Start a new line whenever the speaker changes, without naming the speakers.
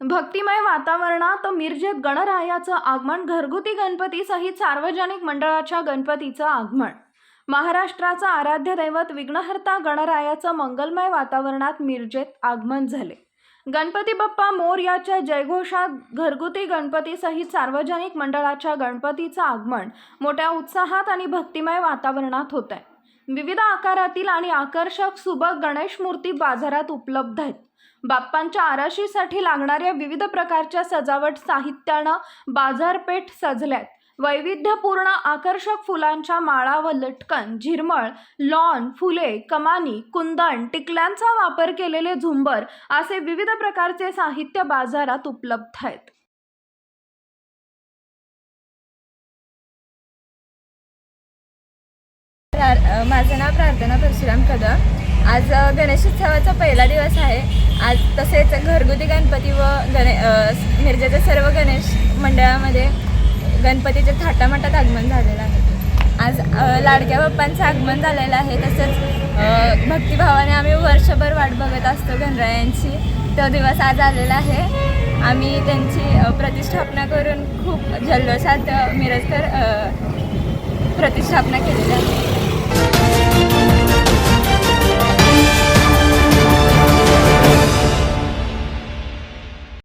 भक्तिमय वातावरणात मिरजेत गणरायाचं आगमन घरगुती गणपती सहित सार्वजनिक मंडळाच्या गणपतीचं आगमन. महाराष्ट्राचं आराध्य दैवत विघ्नहर्ता गणरायाचं मंगलमय वातावरणात मिरजेत आगमन झाले. गणपती बाप्पा मोरयाच्या जयघोषात घरगुती गणपती सहित सार्वजनिक मंडळाच्या गणपतीचं आगमन मोठ्या उत्साहात आणि भक्तिमय वातावरणात होत आहे विविध आकारातील आणि आकर्षक सुबक गणेश मूर्ती बाजारात उपलब्ध आहेत. बाप्पांच्या आराशीसाठी लागणाऱ्या विविध प्रकारच्या सजावट साहित्यानं बाजारपेठ सजल्यात. वैविध्यपूर्ण आकर्षक फुलांच्या माळा व लटकन झिरमळ लॉन फुले कमानी कुंदन टिकल्यांचा वापर केलेले झुंबर असे विविध प्रकारचे साहित्य बाजारात उपलब्ध आहेत.
माझं नाव प्रार्थना परशुराम कदम. आज गणेश गणेशोत्सवाचा पहिला दिवस आहे. आज तसेच घरगुती गणपती व गणे मिरजेच्या सर्व गणेश मंडळामध्ये गणपतीचे थाटामाटात आगमन झालेलं आहे. आज लाडक्या बाप्पांचं आगमन झालेलं आहे. तसंच भक्तिभावाने आम्ही वर्षभर वाट बघत असतो गणरायांची. तो दिवस आज आलेला आहे. आम्ही त्यांची प्रतिष्ठापना करून खूप जल्लोषात मिरजकर प्रतिष्ठापना केलेली आहे.